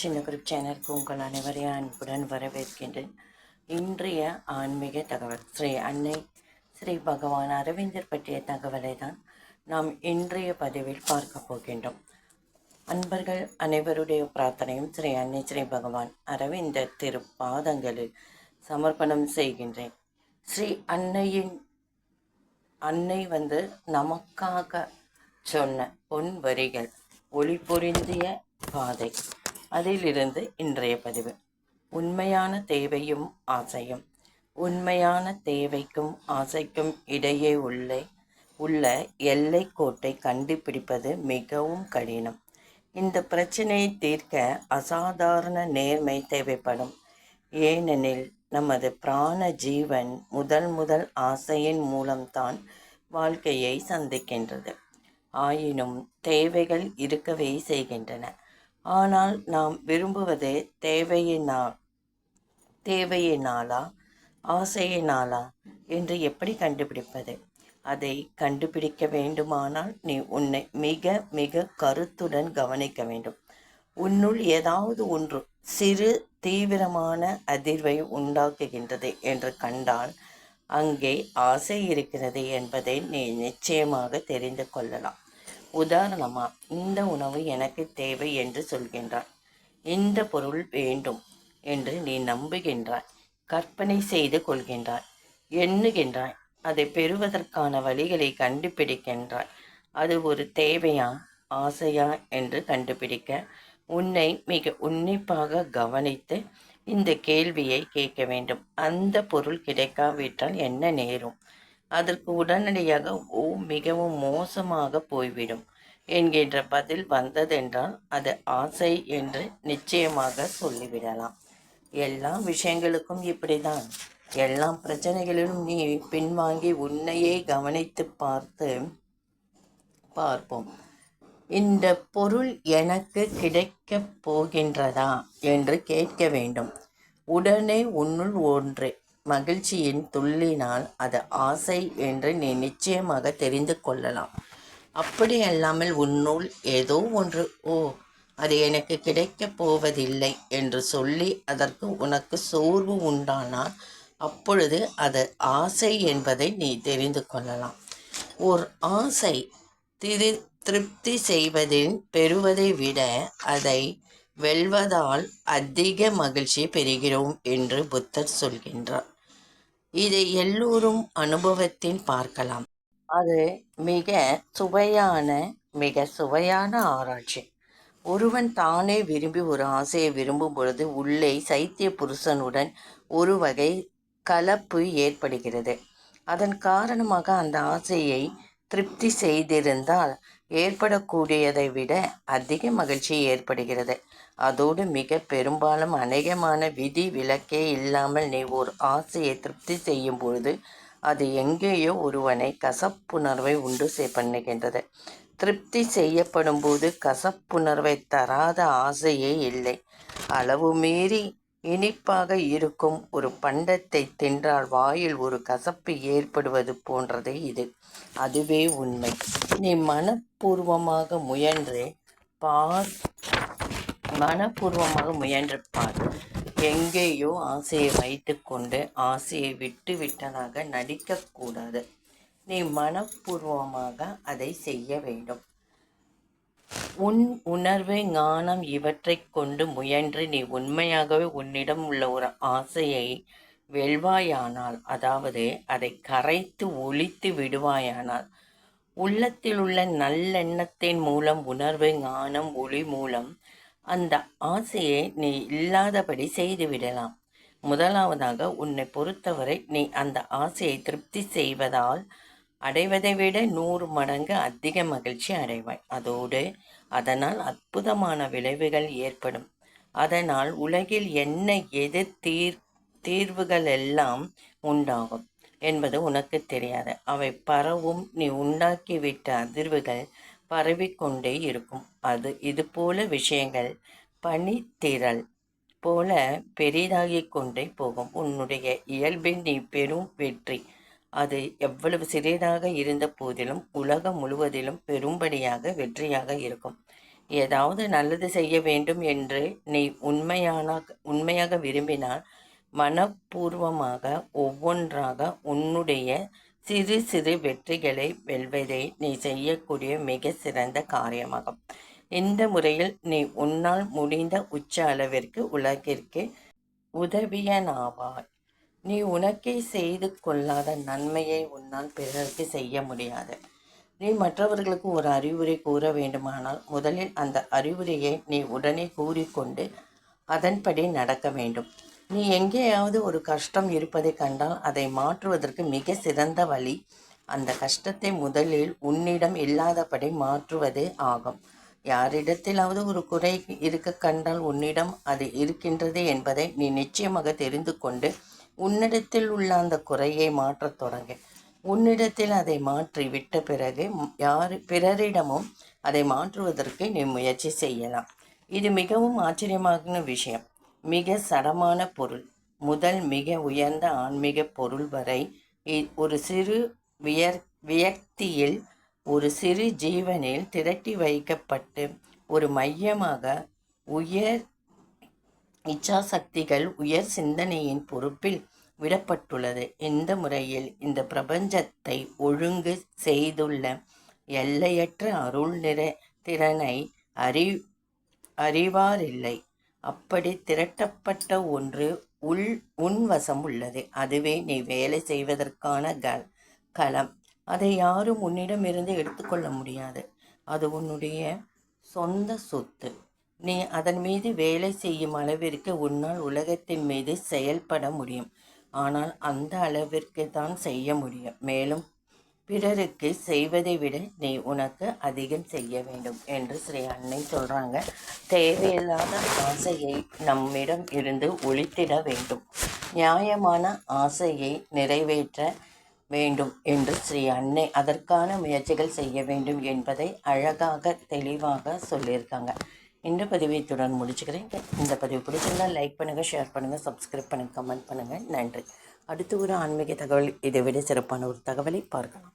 சின்ன குரூப் சேனலுக்கு உங்கள் அனைவரையும் அன்புடன் வரவேற்கின்றேன். இன்றைய ஆன்மீக தகவல். ஸ்ரீ அன்னை ஸ்ரீ பகவான் அரவிந்தர் பற்றிய தகவலை தான் நாம் இன்றைய பதிவில் பார்க்க போகின்றோம். அன்பர்கள் அனைவருடைய பிரார்த்தனையும் ஸ்ரீ அன்னை ஸ்ரீ பகவான் அரவிந்தர் திரு பாதங்களில் சமர்ப்பணம் செய்கின்றேன். ஸ்ரீ அன்னையின் அன்னை வந்து நமக்காக சொன்ன பொன் வரிகள் ஒளி பொருந்திய பாதை. அதிலிருந்து இன்றைய பதிவு. உண்மையான தேவையும் ஆசையும். உண்மையான தேவைக்கும் ஆசைக்கும் இடையே உள்ள உள்ள எல்லை கோட்டை கண்டுபிடிப்பது மிகவும் கடினம். இந்த பிரச்சனையை தீர்க்க அசாதாரண நேர்மை தேவைப்படும். ஏனெனில் நமது பிராண ஜீவன் முதல் முதல் ஆசையின் மூலம்தான் வாழ்க்கையை சந்திக்கின்றது. ஆயினும் தேவைகள் இருக்கவே செய்கின்றன. ஆனால் நாம் விரும்புவதே தேவையினால் தேவையினாலா ஆசையினாலா என்று எப்படி கண்டுபிடிப்பது? அதை கண்டுபிடிக்க வேண்டுமானால் நீ உன்னை மிக மிக கருத்துடன் கவனிக்க வேண்டும். உன்னுள் ஏதாவது ஒன்று சிறு தீவிரமான அதிர்வை உண்டாக்குகின்றது என்று கண்டால் அங்கே ஆசை இருக்கிறது என்பதை நீ நிச்சயமாக தெரிந்து கொள்ளலாம். உதாரணமா இந்த உணவு எனக்கு தேவை என்று சொல்கின்றாய் இந்த பொருள் வேண்டும் என்று நீ நம்புகின்றாய் கற்பனை செய்து கொள்கின்றாய் எண்ணுகின்றாய் அதை பெறுவதற்கான வழிகளை கண்டுபிடிக்கின்றாய். அது ஒரு தேவையா ஆசையா என்று கண்டுபிடிக்க உன்னை மிக உன்னிப்பாக கவனித்து இந்த கேள்வியை கேட்க வேண்டும். அந்த பொருள் கிடைக்காவிட்டால் என்ன நேரும்? அதற்கு உடனடியாக ஓ மிகவும் மோசமாக போய்விடும் என்கின்ற பதில் வந்ததென்றால் அது ஆசை என்று நிச்சயமாக சொல்லிவிடலாம். எல்லா விஷயங்களுக்கும் இப்படிதான் எல்லா பிரச்சனைகளிலும் நீ பின்வாங்கி உன்னையே கவனித்து பார்த்து பார்ப்போம். இந்த பொருள் எனக்கு கிடைக்கப் போகின்றதா? என்று கேட்க வேண்டும். உடனே உன்னுள் ஒன்று மகிழ்ச்சியின் துள்ளினால் அது ஆசை என்று நீ நிச்சயமாக தெரிந்து கொள்ளலாம். அப்படி அல்லாமல் உன்னுள் ஏதோ ஒன்று ஓ அது எனக்கு கிடைக்கப் போவதில்லை என்று சொல்லி அதற்கு உனக்கு சோர்வு உண்டானால் அப்பொழுது அது ஆசை என்பதை நீ தெரிந்து கொள்ளலாம். ஓர் ஆசை திரு திருப்தி செய்வதில் பெறுவதை விட அதை வெல்வதால் அதிக மகிழ்ச்சி பெறுகிறோம் என்று புத்தர் சொல்கின்றார். இதை எல்லோரும் அனுபவத்தில் பார்க்கலாம். அது மிக சுவையான மிக சுவையான ஆராய்ச்சி. ஒருவன் தானே விரும்பி ஒரு ஆசையை விரும்பும் பொழுது உள்ளே சைத்திய புருஷனுடன் ஒரு வகை கலப்பு ஏற்படுகிறது. அதன் காரணமாக அந்த ஆசையை திருப்தி செய்திருந்தால் ஏற்படக்கூடியதை விட அதிக மகிழ்ச்சி ஏற்படுகிறது. அதோடு மிக பெரும்பாலும் அநேகமான விதி விலக்கே இல்லாமல் நீ ஒரு ஆசையை திருப்தி செய்யும் பொழுது அது எங்கேயோ ஒருவனை கசப்புணர்வை உண்டு பண்ணுகின்றது. திருப்தி செய்யப்படும் போது கசப்புணர்வை தராத ஆசையே இல்லை. அளவு மீறி இனிப்பாக இருக்கும் ஒரு பண்டத்தை தின்றால் வாயில் ஒரு கசப்பு ஏற்படுவது போன்றதே இது. அதுவே உண்மை. நீ மனப்பூர்வமாக முயன்று பார். மனப்பூர்வமாக முயன்று பார். எங்கேயோ ஆசையை வைத்துக்கொண்டு ஆசையை விட்டு விட்டதாக நடிக்கக்கூடாது நீ மனப்பூர்வமாக அதை செய்ய வேண்டும். உன் உணர்வு ஞானம் இவற்றை கொண்டு முயன்று நீ உண்மையாகவே உன்னிடம் உள்ள ஒரு ஆசையை வெல்வாயானால் அதாவது அதை கரைத்து ஒழித்து விடுவாயானால் உள்ளத்தில் உள்ள நல்லெண்ணத்தின் மூலம் உணர்வு ஞானம் ஒளி மூலம் அந்த ஆசையை நீ இல்லாதபடி செய்துவிடலாம். முதலாவதாக உன்னை பொறுத்தவரை நீ அந்த ஆசையை திருப்தி செய்வதால் அடைவதை விட நூறு மடங்கு அதிக மகிழ்ச்சி அடைவாய். அதோடு அதனால் அற்புதமான விளைவுகள் ஏற்படும். அதனால் உலகில் என்ன எது தீர் தீர்வுகள் எல்லாம் உண்டாகும் என்பது உனக்கு தெரியாது. அவை பரவும் நீ உண்டாக்கிவிட்ட அதிர்வுகள் பரவிக்கொண்டே இருக்கும். அது இது போல விஷயங்கள் பனித்திரள் போல பெரிதாகிக் கொண்டே போகும். உன்னுடைய இயல்பின் நீ பெரும் வெற்றி அது எவ்வளவு சிறியதாக இருந்த போதிலும் உலகம் முழுவதிலும் பெரும்படியாக வெற்றியாக இருக்கும். ஏதாவது நல்லது செய்ய வேண்டும் என்று நீ உண்மையான உண்மையாக விரும்பினால் மனப்பூர்வமாக ஒவ்வொன்றாக உன்னுடைய சிறு சிறு வெற்றிகளை வெல்வதை நீ செய்யக்கூடிய மிக சிறந்த காரியமாகும். இந்த முறையில் நீ உன்னால் முடிந்த உச்ச அளவிற்கு உலகிற்கு உதவியனாவாய். நீ உனக்கே செய்து கொள்ளாத நன்மையை உன்னால் பிறருக்கு செய்ய முடியாது. நீ மற்றவர்களுக்கு ஒரு அறிவுரை கூற வேண்டுமானால் முதலில் அந்த அறிவுரையை நீ உடனே கூறிக்கொண்டு அதன்படி நடக்க வேண்டும். நீ எங்கேயாவது ஒரு கஷ்டம் இருப்பதை கண்டால் அதை மாற்றுவதற்கு மிக சிறந்த வழி அந்த கஷ்டத்தை முதலில் உன்னிடம் இல்லாதபடி மாற்றுவதே ஆகும். யாரிடத்திலாவது ஒரு குறை இருக்க கண்டால் உன்னிடம் அது இருக்கின்றது என்பதை நீ நிச்சயமாக தெரிந்து கொண்டு உன்னிடத்தில் உள்ள அந்த குறையை மாற்றத் தொடங்கு. உன்னிடத்தில் அதை மாற்றி விட்ட பிறகு யார் பிறரிடமும் அதை மாற்றுவதற்கு நீ முயற்சி செய்யலாம். இது மிகவும் ஆச்சரியமான விஷயம். மிக சடமான பொருள். முதல் மிக உயர்ந்த ஆன்மீக பொருள் வரை ஒரு சிறு வியர் வியக்தியில் ஒரு சிறு ஜீவனில் திரட்டி வைக்கப்பட்டு ஒரு மையமாக உயர் இச்சாசக்திகள் உயர் சிந்தனையின் பொறுப்பில் விடப்பட்டுள்ளது. இந்த முறையில் இந்த பிரபஞ்சத்தை ஒழுங்கு செய்துள்ள எல்லையற்ற அருள் நிற திறனை அறி அறிவாரில்லை. அப்படி திரட்டப்பட்ட ஒன்று உள் உன்வசம் உள்ளது. அதுவே நீ வேலை செய்வதற்கான க களம். அதை யாரும் உன்னிடமிருந்து எடுத்துக்கொள்ள முடியாது. அது உன்னுடைய சொந்த சொத்து. நீ அதன் மீது வேலை செய்யும் அளவிற்கு உன்னால் உலகத்தின் மீது செயல்பட முடியும். ஆனால் அந்த அளவிற்கு தான் செய்ய முடியும். மேலும் பிறருக்கு செய்வதை விட நீ உனக்கு அதிகம் செய்ய வேண்டும் என்று ஸ்ரீ அன்னை சொல்கிறாங்க தேவையில்லாத ஆசையை நம்மிடம் இருந்து ஒழித்திட வேண்டும். நியாயமான ஆசையை நிறைவேற்ற வேண்டும் என்று ஸ்ரீ அன்னை அதற்கான முயற்சிகள் செய்ய வேண்டும் என்பதை அழகாக தெளிவாக சொல்லியிருக்காங்க. இந்த பதிவை இத்துடன் முடிச்சுக்கிறேன். இந்த பதிவு பிடிச்சிருந்தால் லைக் பண்ணுங்கள் ஷேர் பண்ணுங்கள் சப்ஸ்கிரைப் பண்ணுங்கள் கமெண்ட் பண்ணுங்கள் நன்றி. அடுத்து ஒரு ஆன்மீக தகவல் இதை விட சிறப்பான ஒரு தகவலை பார்க்கலாம்.